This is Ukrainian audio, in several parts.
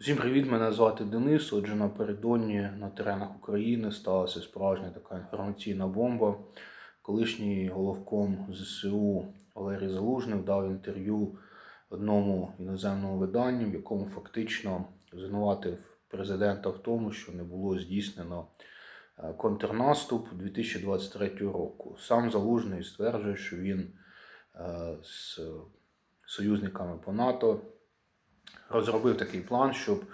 Усім привіт, мене звати Денис. Отже, напередодні на теренах України сталася справжня така інформаційна бомба. Колишній головком ЗСУ Валерій Залужний дав інтерв'ю одному іноземному виданню, в якому фактично звинуватив президента в тому, що не було здійснено е, контрнаступ 2023 року. Сам Залужний стверджує, що він е, з союзниками по НАТО розробив такий план, щоб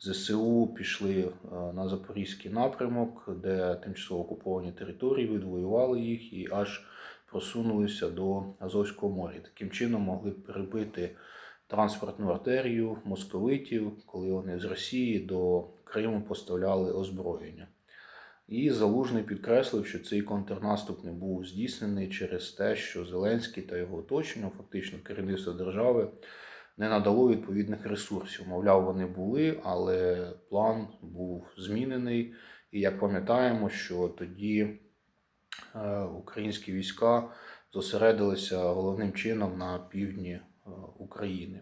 ЗСУ пішли е, на Запорізький напрямок, де тимчасово окуповані території, відвоювали їх і аж просунулися до Азовського моря. Таким чином могли б перебити транспортну артерію московитів, коли вони з Росії до Криму поставляли озброєння. І Залужний підкреслив, що цей контрнаступ не був здійснений через те, що Зеленський та його оточення, фактично керівництво держави, не надало відповідних ресурсів. Мовляв, вони були, але план був змінений. І як пам'ятаємо, що тоді е, українські війська зосередилися головним чином на півдні е, України.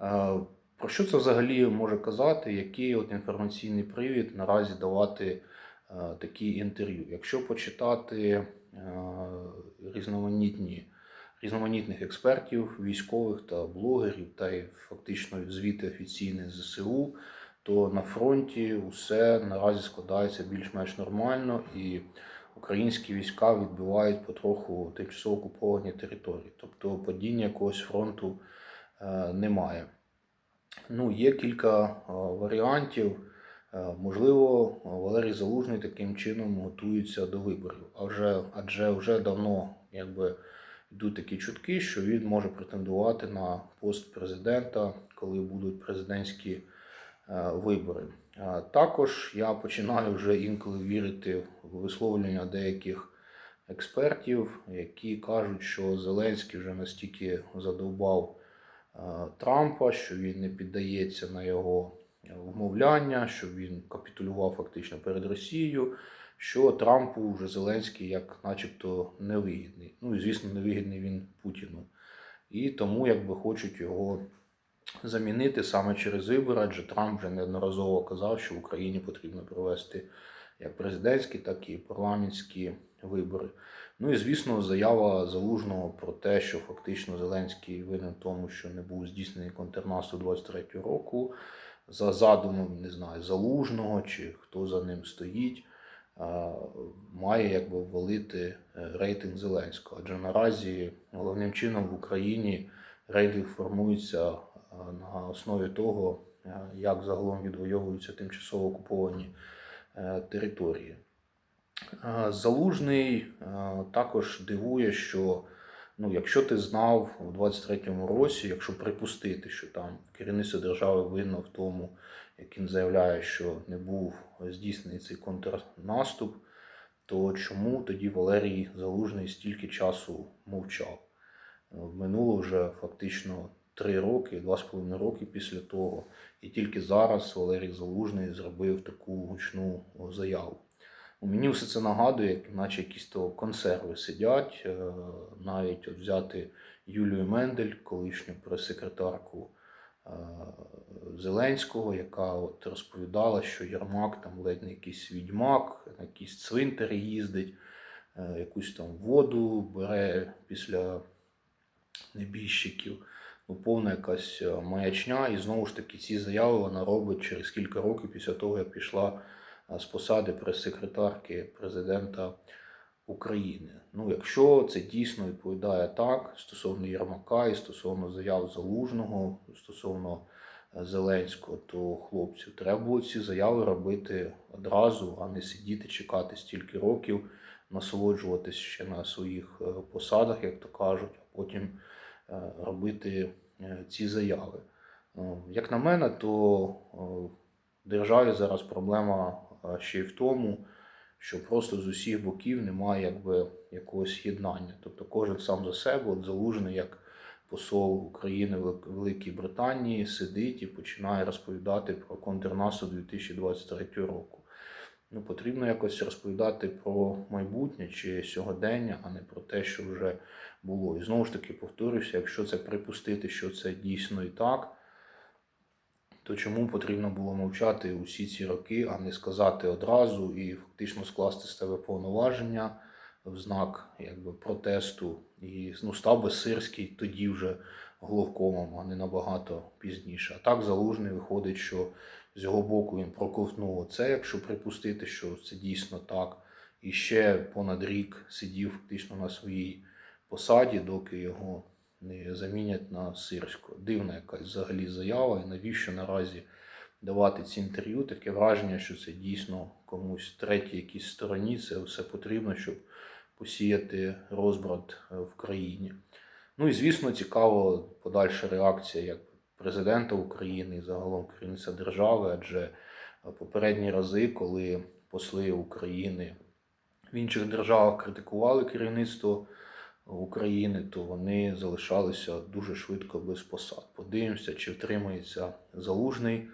Е, Про що це взагалі може казати? Який от інформаційний привід наразі давати такі інтерв'ю? Якщо почитати різноманітні різноманітних експертів, військових та блогерів, та й фактично звіти офіційні ЗСУ, то на фронті усе наразі складається більш-менш нормально, і українські війська відбивають потроху тимчасово окуповані території. Тобто падіння якогось фронту е, немає. Ну, є кілька е, варіантів. Е, Можливо, Валерій Залужний таким чином готується до виборів, а вже, адже вже давно якби, йдуть такі чутки, що він може претендувати на пост президента, коли будуть президентські е, вибори. Е, Також я починаю вже інколи вірити в висловлення деяких експертів, які кажуть, що Зеленський вже настільки задовбав е, Трампа, що він не піддається на його вмовляння, що він капітулював фактично перед Росією, що Трампу вже Зеленський як начебто невигідний. Ну і звісно, невигідний він Путіну. І тому якби хочуть його замінити саме через вибори, адже Трамп вже неодноразово казав, що в Україні потрібно провести як президентські, так і парламентські вибори. Ну і звісно, заява залужного про те, що фактично Зеленський винен в тому, що не був здійснений контрнаступ 23 року, за задумом, не знаю, залужного чи хто за ним стоїть, має якби ввалити е, рейтинг Зеленського. Адже наразі головним чином в Україні рейтинг формується на основі того, е, як загалом відвоюються тимчасово окуповані е, території. Е, Залужний е, також дивує, що ну, якщо ти знав у 23-му році, якщо припустити, що там керівництво держави винно в тому, як він заявляє, що не був здійснений цей контрнаступ, то чому тоді Валерій Залужний стільки часу мовчав? Е, Минуло вже фактично три роки, два з половиною роки після того, і тільки зараз Валерій Залужний зробив таку гучну заяву. Ну, Мені все це нагадує, наче якісь то консерви сидять, е, навіть от взяти Юлію Мендель, колишню прес-секретарку е, Зеленського, яка от розповідала, що Єрмак там ледь не якийсь відьмак, на якісь цвинтари їздить, е, якусь там воду бере після небіжчиків. Ну, повна якась е, маячня, і знову ж таки ці заяви вона робить через кілька років після того, як пішла е, з посади прес-секретарки президента України. Ну, якщо це дійсно відповідає так стосовно Єрмака і стосовно заяв Залужного, стосовно е, Зеленського, то хлопців треба було ці заяви робити одразу, а не сидіти, чекати стільки років, насолоджуватись ще на своїх е, посадах, як то кажуть, а потім е, робити ці заяви. Як на мене, то в державі зараз проблема ще й в тому, що просто з усіх боків немає якби якогось єднання. Тобто кожен сам за себе, от залужений як посол України в Великій Британії, сидить і починає розповідати про контрнаступ 2023 року. Ну, потрібно якось розповідати про майбутнє чи сьогодення, а не про те, що вже було. І знову ж таки повторюся, якщо це припустити, що це дійсно і так, то чому потрібно було мовчати усі ці роки, а не сказати одразу і фактично скласти з тебе повноваження в знак якби, протесту. І ну, став би Сирський тоді вже головкомом, а не набагато пізніше. А так залужний виходить, що з його боку він проковтнув оце, якщо припустити, що це дійсно так. І ще понад рік сидів фактично на своїй посаді, доки його замінять на Сирського. Дивна якась взагалі заява, і навіщо наразі давати ці інтерв'ю? Таке враження, що це дійсно комусь третій якійсь стороні. Це все потрібно, щоб посіяти розбрат е, в країні. Ну і звісно, цікаво подальша реакція як президента України і загалом керівництва держави, адже е, попередні рази, коли посли України в інших державах критикували керівництво України, то вони залишалися дуже швидко без посад. Подивимося, чи втримається залужний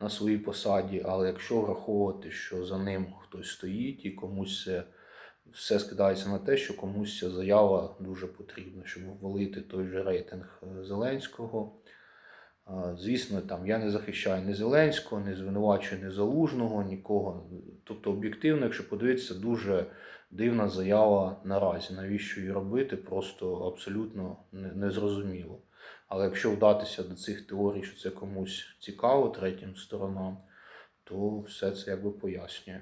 на своїй посаді, але якщо враховувати, що за ним хтось стоїть і комусь це все скидається на те, що комусь ця заява дуже потрібна, щоб ввалити той же рейтинг е, Зеленського. Звісно, там я не захищаю ні Зеленського, не звинувачую ні Залужного, нікого. Тобто, об'єктивно, якщо подивитися, дуже дивна заява наразі. Навіщо її робити, просто абсолютно незрозуміло. Але якщо вдатися до цих теорій, що це комусь цікаво третім сторонам, то все це якби пояснює.